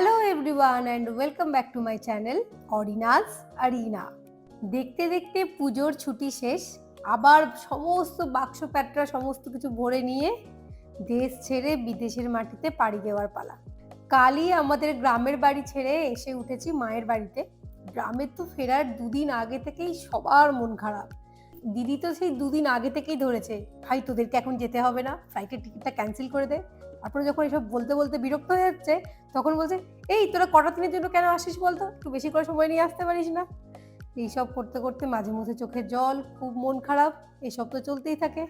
Hello everyone and welcome back to my channel অরিনাজ Arina দেখতে দেখতে পুজোর ছুটি শেষ, আবার সমস্ত বাক্স প্যাটরা সমস্ত কিছু ভরে নিয়ে দেশ ছেড়ে বিদেশের মাটিতে পাড়ি দেওয়ার পালা। কালই আমাদের গ্রামের বাড়ি ছেড়ে এসে উঠেছি মায়ের বাড়িতে। গ্রামের তো ফেরার দুদিন আগে থেকেই সবার মন খারাপ। দিদি তো সেই দুদিন আগে থেকেই ধরেছে, ভাই, তোদেরকে এখন যেতে হবে না ফ্লাইটের টিকিটটা ক্যান্সেল করে দে। তারপরে যখন এসব বলতে বলতে বিরক্ত হয়ে যাচ্ছে, তখন বলছে, এই, তোরা কটা দিনের জন্য কেন আসিস বলতো? একটু বেশি করে সময় নিয়ে আসতে পারিস না। এইসব করতে করতে মাঝে মধ্যে চোখে জল, খুব মন খারাপ, এসব তো চলতেই থাকে।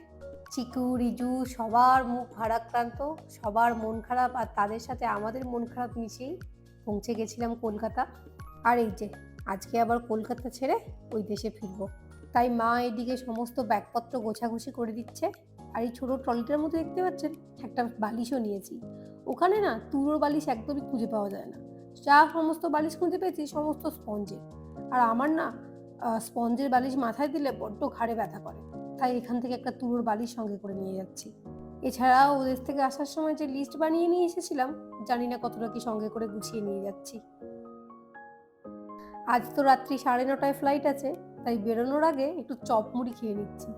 চিকু, রিজু সবার মুখ ভারাক্রান্ত, সবার মন খারাপ আর তাদের সাথে আমাদের মন খারাপ মিশেই পৌঁছে গেছিলাম কলকাতা। আর এই যে, আজকে আবার কলকাতা ছেড়ে ওই দেশে ফিরবো। তাই মা এদিকে সমস্ত ব্যাগপত্র গোছাগুছি করে দিচ্ছে। আর এই ছোটো ট্রলিটার মধ্যে দেখতে পাচ্ছেন, একটা বালিশও নিয়েছি। ওখানে না তুলোর বালিশ একদমই খুঁজে পাওয়া যায় না। যা সমস্ত বালিশ খুঁজে পেয়েছি সমস্ত স্পঞ্জের। আর আমার না স্পঞ্জের বালিশ মাথায় দিলে বড্ড ঘাড়ে ব্যথা করে। তাই এখান থেকে একটা তুলোর বালিশ সঙ্গে করে নিয়ে যাচ্ছি। এছাড়াও ওদের থেকে আসার সময় যে লিস্ট বানিয়ে নিয়ে এসেছিলাম, জানি না কতটা কি সঙ্গে করে গুছিয়ে নিয়ে যাচ্ছি। আজ তো রাত্রি সাড়ে নটায় ফ্লাইট আছে। তাই বেরোনোর আগে একটু চপ মুড়ি খেয়ে নিচ্ছি।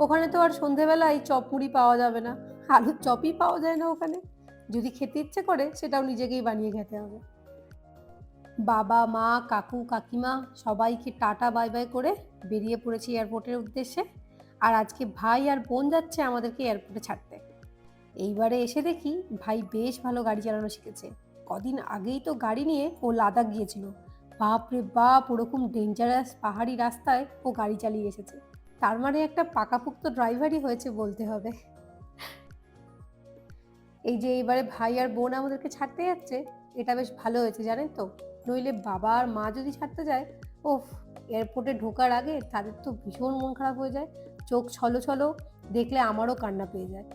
ওখানে তো আর সন্ধেবেলায় চপ মুড়ি পাওয়া যাবে না, আলুর চপই পাওয়া যায় না ওখানে। যদি খেতে ইচ্ছে করে, সেটাও নিজেকেই বানিয়ে খেতে হবে। বাবা, মা, কাকু, কাকিমা সবাইকে টাটা, বাই বাই করে বেরিয়ে পড়েছি এয়ারপোর্টের উদ্দেশ্যে। আর আজকে ভাই আর বোন যাচ্ছে আমাদেরকে এয়ারপোর্টে ছাড়তে। এইবারে এসে দেখি ভাই বেশ ভালো গাড়ি চালানো শিখেছে। কদিন আগেই তো গাড়ি নিয়ে ও লাদাখ গিয়েছিল। বাপ রে বাপ, ওরকম ডেঞ্জারাস পাহাড়ি রাস্তায় ও গাড়ি চালিয়ে এসেছে। তার মানে একটা পাকাপুক্ত ড্রাইভারই হয়েছে বলতে হবে। এই যে এবারে ভাই আর বোন আমাদেরকে ছাড়তে যাচ্ছে, এটা বেশ ভালো হয়েছে, জানেন তো? নইলে বাবা আর মা যদি ছাড়তে যায় ও এয়ারপোর্টে ঢোকার আগে তাদের তো ভীষণ মন খারাপ হয়ে যায়। চোখ ছলো ছলো, দেখলে আমারও কান্না পেয়ে যায়।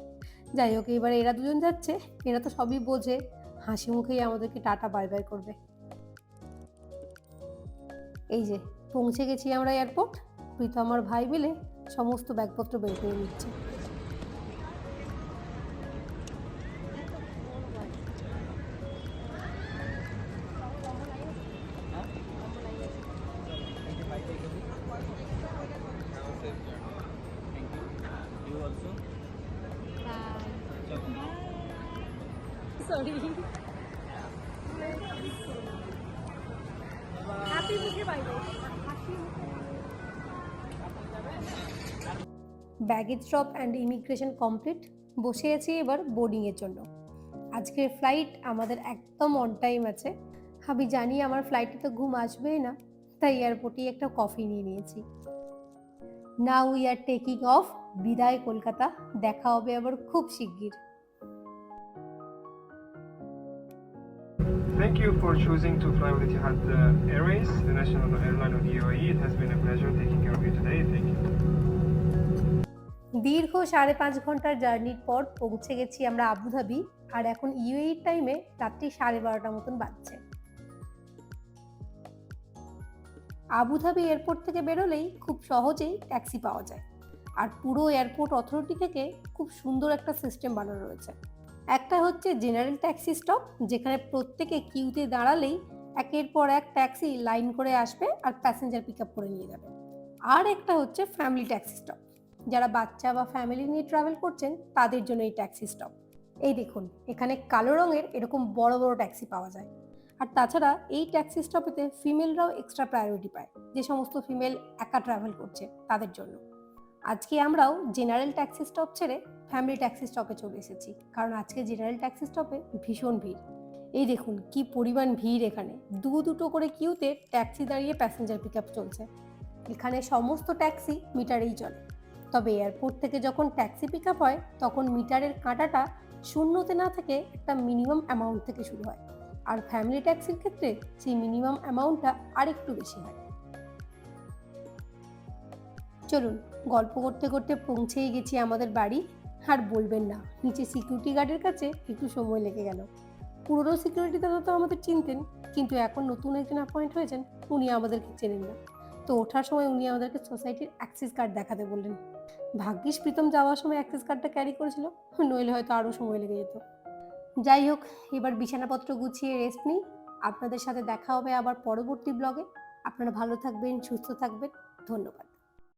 যাই হোক, এবারে এরা দুজন যাচ্ছে, এরা তো সবই বোঝে। হাসি মুখেই আমাদেরকে টাটা বাই বাই করবে। এই যে পৌঁছে গেছি আমরা এয়ারপোর্ট তুই তো আমার ভাই মিলে সমস্ত ব্যাগপত্র বের করে নিচ্ছে। You baggage drop and immigration complete বসে আছি এবার বোর্ডিংয়ের জন্য। আজকের ফ্লাইট আমাদের একদম অন টাইম আছে। আমি জানি আমার ফ্লাইটে তো ঘুম আসবেই না, তাই এয়ারপোর্টেই একটা কফি নিয়ে নিয়েছি। Now we are taking off বিদায় কলকাতা, দেখা হবে আবার খুব শিগগির। Thank you for choosing to fly with Etihad uh, Airways, the national airline of UAE. It has been a pleasure taking care of you today. Thank you. দীর্ঘ সাড়ে পাঁচ ঘণ্টার জার্নির পর পৌঁছে গেছি আমরা আবুধাবি আর এখন ইউএইর টাইমে রাত্রি সাড়ে বারোটা মতন বাজছে আবুধাবি এয়ারপোর্ট থেকে বেরোলেই খুব সহজেই ট্যাক্সি পাওয়া যায় আর পুরো এয়ারপোর্ট অথরিটি থেকে খুব সুন্দর একটা সিস্টেম বানানো রয়েছে একটা হচ্ছে জেনারেল ট্যাক্সি স্টপ যেখানে প্রত্যেকে কিউতে দাঁড়ালেই একের পর এক ট্যাক্সি লাইন করে আসবে আর প্যাসেঞ্জার পিক করে নিয়ে যাবে। আর একটা হচ্ছে ফ্যামিলি ট্যাক্সি স্টপ যারা বাচ্চা বা ফ্যামিলি নিয়ে ট্রাভেল করছেন, তাদের জন্য এই ট্যাক্সি স্টপ এই দেখুন, এখানে কালো রঙের এরকম বড় বড় ট্যাক্সি পাওয়া যায়। আর তাছাড়া এই ট্যাক্সি স্টপেতে ফিমেলরাও এক্সট্রা প্রায়োরিটি পায়, যে সমস্ত ফিমেল একা ট্রাভেল করছে তাদের জন্য। আজকে আমরাও জেনারেল ট্যাক্সি স্টপ ছেড়ে ফ্যামিলি ট্যাক্সি স্টপে চলে এসেছি। কারণ আজকে জেনারেল ট্যাক্সি স্টপে ভীষণ ভিড়। এই দেখুন, কি পরিমাণ ভিড় এখানে। দু দুটো করে কিউতে ট্যাক্সি দাঁড়িয়ে প্যাসেঞ্জার পিক আপ চলছে। এখানে সমস্ত ট্যাক্সি মিটারেই চলে। তবে এয়ারপোর্ট থেকে যখন ট্যাক্সি পিক আপ হয়, তখন মিটারের কাঁটাটা শূন্যতে না থেকে একটা মিনিমাম অ্যামাউন্ট থেকে শুরু হয়। আর ফ্যামিলি ট্যাক্সির ক্ষেত্রে সেই মিনিমাম অ্যামাউন্টটা আরেকটু বেশি হয়। চলুন, গল্প করতে করতে পৌঁছেই গেছি আমাদের বাড়ি। আর বলবেন না। নিচে সিকিউরিটি গার্ডের কাছে একটু সময় লেগে গেল। পুরনো সিকিউরিটি দাদা তো আমাদের চিনতেন, কিন্তু এখন নতুন একজন অ্যাপয়েন্ট হয়েছেন, উনি আমাদেরকে চেনেন না। তো ওঠার সময় উনি আমাদেরকে সোসাইটির অ্যাক্সেস কার্ড দেখাতে বললেন। ভাগ্যিস প্রীতম যাওয়ার সময় অ্যাক্সেস কার্ডটা ক্যারি করেছিল, নইলে হয়তো আরও সময় লেগে যেত। যাই হোক, এবার বিছানাপত্র গুছিয়ে রেস্ট নিই। আপনাদের সাথে দেখা হবে আবার পরবর্তী ব্লগে আপনারা ভালো থাকবেন, সুস্থ থাকবেন। ধন্যবাদ।